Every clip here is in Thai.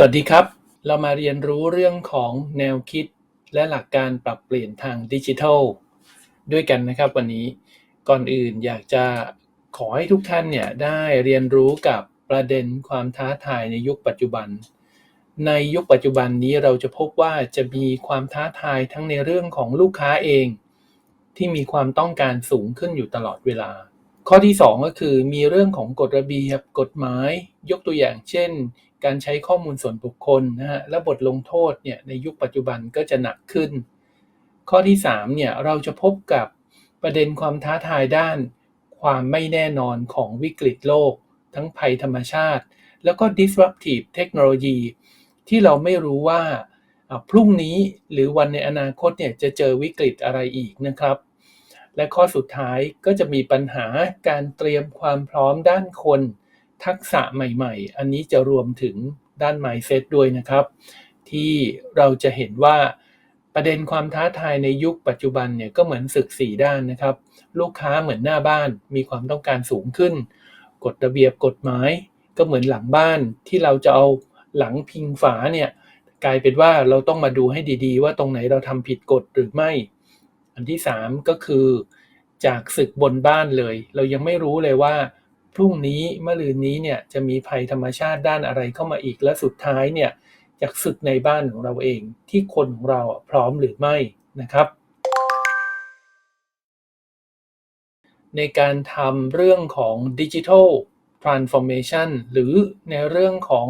สวัสดีครับ เรามาเรียนรู้เรื่องของแนวคิดและหลักการปรับเปลี่ยนทางดิจิทัล ด้วยกันนะครับวันนี้ก่อนอื่นอยากจะขอให้ทุกท่านเนี่ยได้เรียนรู้กับประเด็นความท้าทายในยุคปัจจุบัน ในยุคปัจจุบันนี้เราจะพบว่าจะมีความท้าทายทั้งในเรื่องของลูกค้าเอง ที่มีความต้องการสูงขึ้นอยู่ตลอดเวลา ข้อที่ 2 ก็คือมีเรื่องของกฎระเบียบกฎหมาย ยกตัวอย่างเช่น การใช้ข้อมูลส่วนบุคคลนะฮะและบทลงโทษเนี่ยในยุคปัจจุบันก็จะหนักขึ้น ข้อที่3เนี่ยเราจะพบกับประเด็นความท้าทายด้าน ความไม่แน่นอนของวิกฤตโลก ทั้งภัยธรรมชาติ แล้วก็ disruptive เทคโนโลยีที่เราไม่รู้ว่าพรุ่งนี้หรือวันในอนาคตเนี่ยจะเจอวิกฤตอะไรอีกนะครับ และข้อสุดท้ายก็จะมีปัญหาการเตรียมความพร้อมด้านคน ทักษะใหม่ๆ อันนี้จะรวมถึงด้าน mindset ด้วยนะครับ ที่เราจะเห็นว่าประเด็นความท้าทายในยุคปัจจุบันเนี่ยก็เหมือนศึกสี่ด้านนะครับ ลูกค้าเหมือนหน้าบ้านมีความต้องการสูงขึ้น กฎระเบียบกฎหมาย ก็เหมือนหลังบ้านที่เราจะเอาหลังพิงฝาเนี่ยกลายเป็นว่าเราต้องมาดูให้ดีๆ ว่าตรงไหนเราทำผิดกฎหรือไม่ อันที่3ก็คือ จากศึกบนบ้านเลย เรายังไม่รู้เลยว่า พรุ่งนี้เมะรืนนี้เนี่ยจะมีภัยธรรมชาติด้านอะไรเข้ามาอีกและสุดท้ายเนี่ยจากศึกในบ้านของเราเองที่คนของเราพร้อมหรือไม่นะครับ ในการทำเรื่องของดิจิทัล transformation หรือในเรื่องของ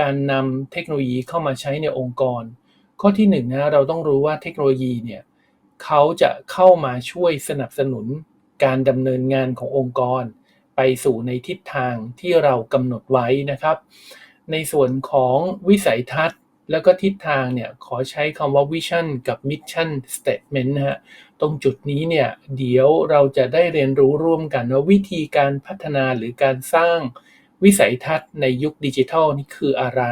การนำเทคโนโลยีเข้ามาใช้ในองค์กร ข้อที่หนึ่งนะเราต้องรู้ว่าเทคโนโลยีเนี่ย เขาจะเข้ามาช่วยสนับสนุนการดำเนินงานขององค์กร ไปสู่ในทิศทางที่เรากำหนดไว้นะครับ ในส่วนของวิสัยทัศน์แล้วก็ทิศทางเนี่ยขอใช้คำว่า vision กับ mission statement นะฮะตรงจุดนี้เนี่ยเดี๋ยวเราจะได้เรียนรู้ร่วมกันว่าวิธีการพัฒนาหรือการสร้างวิสัยทัศน์ในยุคดิจิทัลนี่คืออะไร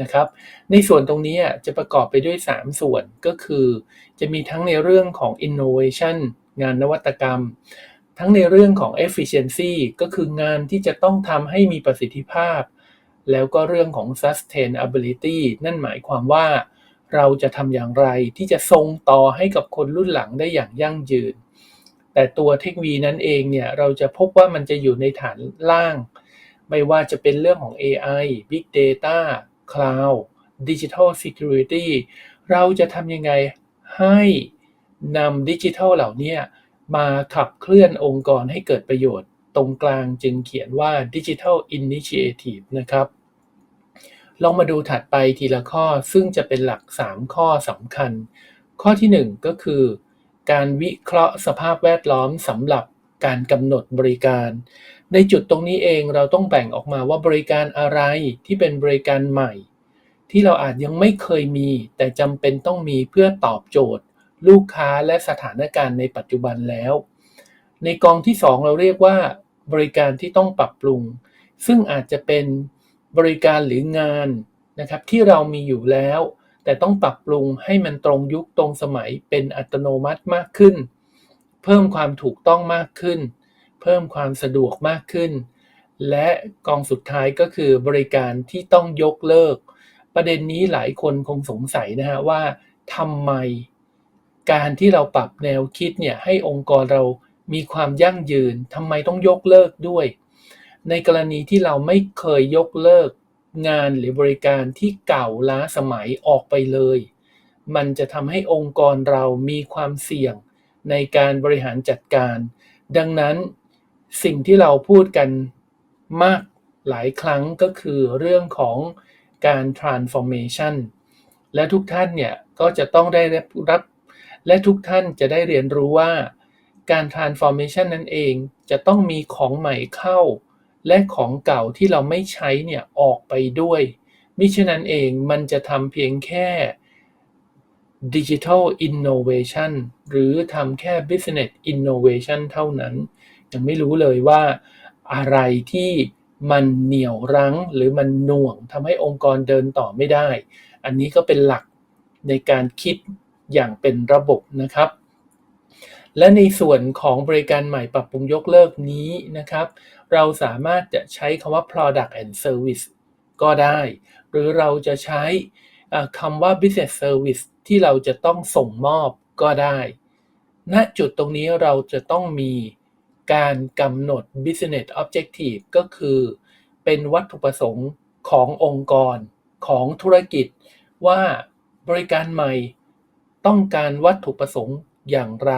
นะครับ ในส่วนตรงนี้จะประกอบไปด้วย 3 ส่วนก็คือ จะมีทั้งในเรื่องของ innovation งานนวัตกรรม ทั้งในเรื่องของ efficiency ก็คืองานที่จะต้องทำให้มีประสิทธิภาพ แล้วก็เรื่องของ sustainability นั่นหมายความว่า เราจะทำอย่างไรที่จะส่งต่อให้กับคนรุ่นหลังได้อย่างยั่งยืน แต่ตัวเทคโนโลยีนั้นเองเนี่ยเราจะพบว่ามันจะอยู่ในฐานล่าง ไม่ว่าจะเป็นเรื่องของ AI Big Data Cloud Digital Security เราจะทำยังไงให้นำดิจิทัลเหล่านี้มาขับเคลื่อนองค์กรให้เกิดประโยชน์ตรงกลางจึงเขียนว่า Digital Initiative นะครับลองมาดูถัดไปทีละข้อซึ่งจะเป็นหลัก 3 ข้อสำคัญ ข้อที่ 1 ก็คือ การวิเคราะห์สภาพแวดล้อมสำหรับ การกำหนดบริการ ในจุดตรงนี้เองเราต้องแบ่งออกมาว่าบริการอะไรที่เป็นบริการใหม่ ที่เราอาจยังไม่เคยมี แต่จำเป็นต้องมีเพื่อตอบโจทย์ ลูกค้าและสถานการณ์ในปัจจุบันแล้ว ในกองที่ 2 เราเรียกว่าบริการที่ต้องปรับปรุง ซึ่งอาจจะเป็นบริการหรืองานนะครับที่เรามีอยู่แล้ว แต่ต้องปรับปรุงให้มันตรงยุคตรงสมัยเป็นอัตโนมัติมากขึ้น เพิ่มความถูกต้องมากขึ้น เพิ่มความสะดวกมากขึ้น และกองสุดท้ายก็คือบริการที่ต้องยกเลิก ประเด็นนี้หลายคนคงสงสัยนะฮะว่าทำไม การที่เราปรับแนวคิดเนี่ยให้องค์กรเรามีความยั่งยืนทำไมต้องยกเลิกด้วย ในกรณีที่เราไม่เคยยกเลิกงานหรือบริการที่เก่าล้าสมัยออกไปเลย มันจะทำให้องค์กรเรามีความเสี่ยง ในการบริหารจัดการ ดังนั้นสิ่งที่เราพูดกันมากหลายครั้งก็คือเรื่องของการ transformation และทุกท่านเนี่ยก็จะต้องได้รับ และทุกท่านจะได้เรียนรู้ว่าการ transformation นั่นเองจะต้องมีของใหม่เข้า และของเก่าที่เราไม่ใช้เนี่ยออกไปด้วย มิฉะนั้นเองมันจะทำเพียงแค่ Digital Innovation หรือทำแค่ Business Innovation เท่านั้น ยังไม่รู้เลยว่าอะไรที่มันเหนี่ยวรั้งหรือมันหน่วงทำให้องค์กรเดินต่อไม่ได้ อันนี้ก็เป็นหลักในการคิดอย่างเป็นระบบนะครับ และในส่วนของบริการใหม่ปรับปรุงยกเลิกนี้นะครับ เราสามารถจะใช้คำว่า product and service ก็ได้ หรือเราจะใช้ คำว่า business service ที่เราจะต้องส่งมอบก็ได้ ณ จุดตรงนี้เราจะต้องมีการกำหนด business objective ก็คือเป็นวัตถุประสงค์ขององค์กรของธุรกิจ ว่าบริการใหม่ต้องการวัตถุประสงค์อย่างไร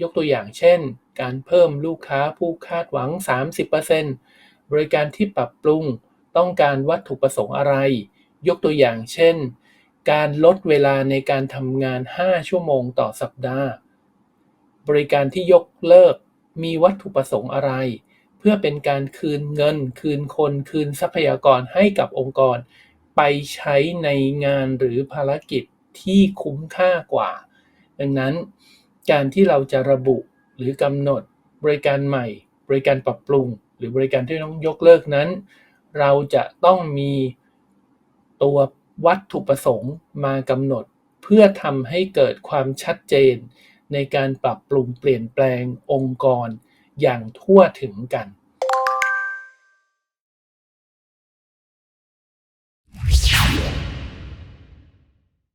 ยกตัวอย่างเช่น การเพิ่มลูกค้าผู้คาดหวัง 30%บริการที่ปรับปรุงต้องการวัตถุประสงค์อะไร ยกตัวอย่างเช่น การลดเวลาในการทำงาน 5 ชั่วโมงต่อสัปดาห์ บริการที่ยกเลิกมีวัตถุประสงค์อะไร เพื่อเป็นการคืนเงิน คืนคน คืนทรัพยากรให้กับองค์กร ไปใช้ในงานหรือภารกิจที่คุ้มค่ากว่า ดังนั้น การที่เราจะระบุหรือกำหนดบริการใหม่ บริการปรับปรุง หรือบริการที่ต้องยกเลิกนั้น เราจะต้องมี ตัววัตถุประสงค์มากำหนด เพื่อทำให้เกิดความชัดเจนในการปรับปรุงเปลี่ยนแปลงองค์กรอย่างทั่วถึงกัน